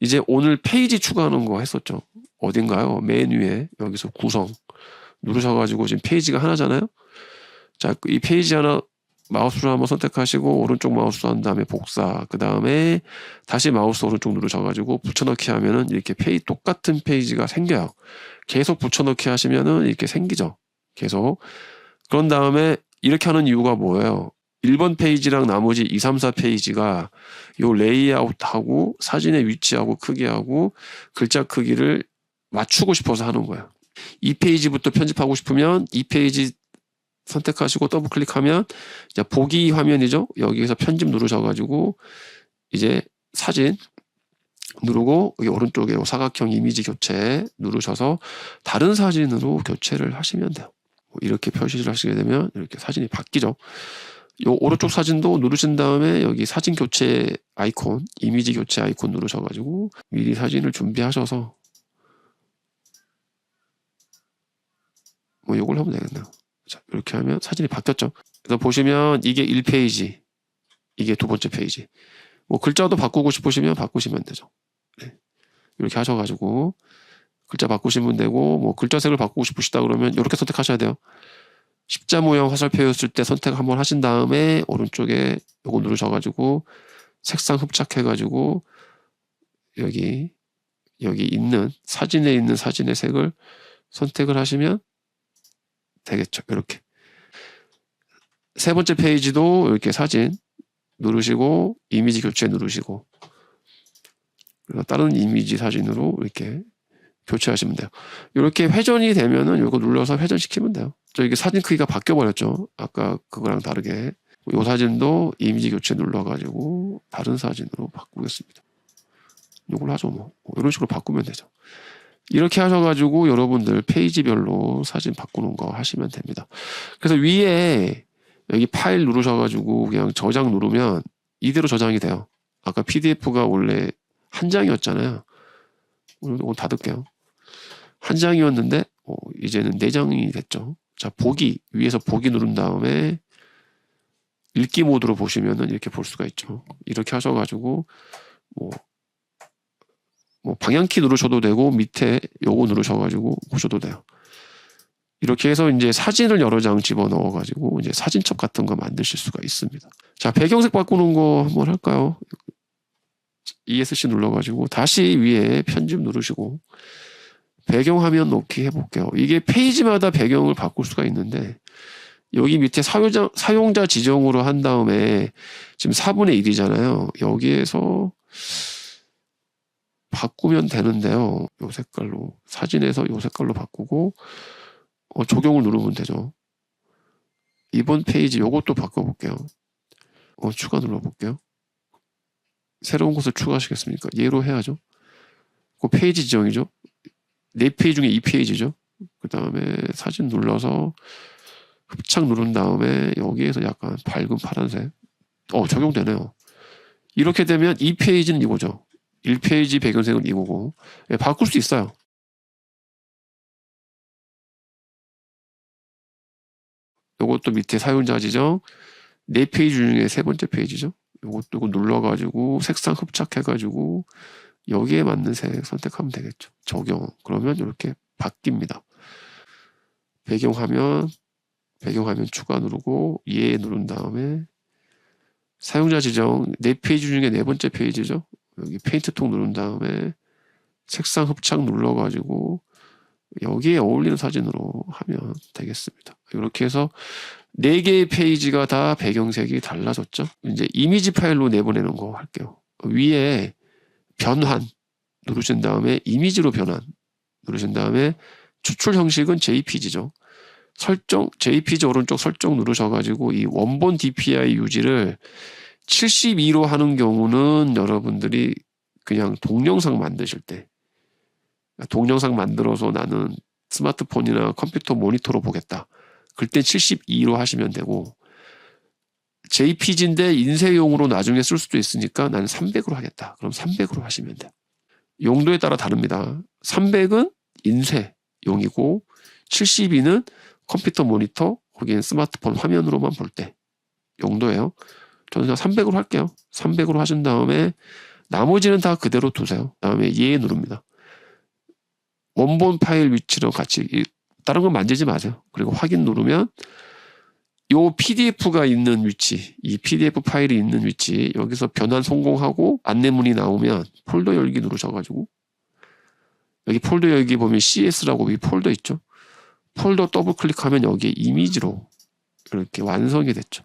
이제 오늘 페이지 추가하는 거 했었죠. 어딘가요? 맨 위에 여기서 구성 누르셔가지고 지금 페이지가 하나잖아요. 자, 이 페이지 하나 마우스로 한번 선택하시고 오른쪽 마우스 한 다음에 복사 그 다음에 다시 마우스 오른쪽 누르셔가지고 붙여넣기 하면은 이렇게 페이 똑같은 페이지가 생겨요. 계속 붙여넣기 하시면은 이렇게 생기죠. 계속 그런 다음에 이렇게 하는 이유가 뭐예요? 1번 페이지랑 나머지 2, 3, 4 페이지가 요 레이아웃하고 사진의 위치하고 크기하고 글자 크기를 맞추고 싶어서 하는 거예요. 이 페이지부터 편집하고 싶으면 이 페이지 선택하시고 더블 클릭하면 이제 보기 화면이죠. 여기에서 편집 누르셔가지고 이제 사진 누르고 여기 오른쪽에 요 사각형 이미지 교체 누르셔서 다른 사진으로 교체를 하시면 돼요. 뭐 이렇게 표시를 하시게 되면 이렇게 사진이 바뀌죠. 요 오른쪽 사진도 누르신 다음에 여기 사진 교체 아이콘, 이미지 교체 아이콘 누르셔가지고 미리 사진을 준비하셔서 뭐 요걸 하면 되겠네요. 자, 이렇게 하면 사진이 바뀌었죠. 그래서 보시면 이게 1페이지, 이게 두 번째 페이지. 뭐 글자도 바꾸고 싶으시면 바꾸시면 되죠. 네. 이렇게 하셔가지고 글자 바꾸시면 되고 뭐 글자 색을 바꾸고 싶으시다 그러면 이렇게 선택하셔야 돼요. 십자 모형 화살표였을 때 선택 한번 하신 다음에 오른쪽에 요거 누르셔가지고 색상 흡착해가지고 여기 여기 있는 사진에 있는 사진의 색을 선택을 하시면 되겠죠. 이렇게 세 번째 페이지도 이렇게 사진 누르시고 이미지 교체 누르시고 그리고 다른 이미지 사진으로 이렇게 교체하시면 돼요. 이렇게 회전이 되면은 이거 눌러서 회전시키면 돼요. 저 이게 사진 크기가 바뀌어 버렸죠. 아까 그거랑 다르게 이 사진도 이미지 교체 눌러가지고 다른 사진으로 바꾸겠습니다. 이걸 하죠 뭐 이런 식으로 바꾸면 되죠. 이렇게 하셔가지고 여러분들 페이지별로 사진 바꾸는 거 하시면 됩니다. 그래서 위에 여기 파일 누르셔가지고 그냥 저장 누르면 이대로 저장이 돼요. 아까 PDF가 원래 한 장이었잖아요. 오늘 이거 닫을게요. 한 장이었는데 어, 이제는 네 장이 됐죠. 자 보기 위에서 보기 누른 다음에 읽기 모드로 보시면은 이렇게 볼 수가 있죠. 이렇게 하셔가지고 뭐, 뭐 방향키 누르셔도 되고 밑에 요거 누르셔가지고 보셔도 돼요. 이렇게 해서 이제 사진을 여러 장 집어 넣어가지고 이제 사진첩 같은 거 만드실 수가 있습니다. 자 배경색 바꾸는 거 한번 할까요? ESC 눌러가지고 다시 위에 편집 누르시고 배경화면 놓기 해볼게요. 이게 페이지마다 배경을 바꿀 수가 있는데 여기 밑에 사용자, 사용자 지정으로 한 다음에 지금 4분의 1이잖아요. 여기에서 바꾸면 되는데요. 요 색깔로 사진에서 요 색깔로 바꾸고 어, 적용을 누르면 되죠. 이번 페이지 요것도 바꿔볼게요. 어, 추가 눌러볼게요. 새로운 것을 추가하시겠습니까? 얘로 해야죠. 그 페이지 지정이죠. 네 페이지 중에 이 페이지죠. 그 다음에 사진 눌러서 흡착 누른 다음에 여기에서 약간 밝은 파란색. 어, 적용되네요. 이렇게 되면 이 페이지는 이거죠. 1페이지 배경색은 이거고. 예, 바꿀 수 있어요. 요것도 밑에 사용자 지정. 네 페이지 중에 세 번째 페이지죠. 이거 눌러가지고 색상 흡착해가지고 여기에 맞는 색 선택하면 되겠죠. 적용. 그러면 이렇게 바뀝니다. 배경화면, 배경화면 추가 누르고 예 누른 다음에 사용자 지정 네 페이지 중에 네 번째 페이지죠. 여기 페인트 통 누른 다음에 색상 흡착 눌러가지고 여기에 어울리는 사진으로 하면 되겠습니다. 이렇게 해서 네 개의 페이지가 다 배경색이 달라졌죠. 이제 이미지 파일로 내보내는 거 할게요. 위에 변환 누르신 다음에 이미지로 변환 누르신 다음에 추출 형식은 JPG죠. 설정 JPG 오른쪽 설정 누르셔가지고 이 원본 DPI 유지를 72로 하는 경우는 여러분들이 그냥 동영상 만드실 때 동영상 만들어서 나는 스마트폰이나 컴퓨터 모니터로 보겠다. 그때 72로 하시면 되고 JPG인데 인쇄용으로 나중에 쓸 수도 있으니까 나는 300으로 하겠다. 그럼 300으로 하시면 돼요. 용도에 따라 다릅니다. 300은 인쇄용이고 72는 컴퓨터 모니터 거기엔 스마트폰 화면으로만 볼 때 용도예요. 저는 그냥 300으로 할게요. 300으로 하신 다음에 나머지는 다 그대로 두세요. 다음에 예 누릅니다. 원본 파일 위치랑 같이 이- 다른 건 만지지 마세요. 그리고 확인 누르면 요 PDF가 있는 위치, 이 PDF 파일이 있는 위치 여기서 변환 성공하고 안내문이 나오면 폴더 열기 누르셔가지고 여기 폴더 열기 보면 CS라고 이 폴더 있죠. 폴더 더블 클릭하면 여기에 이미지로 이렇게 완성이 됐죠.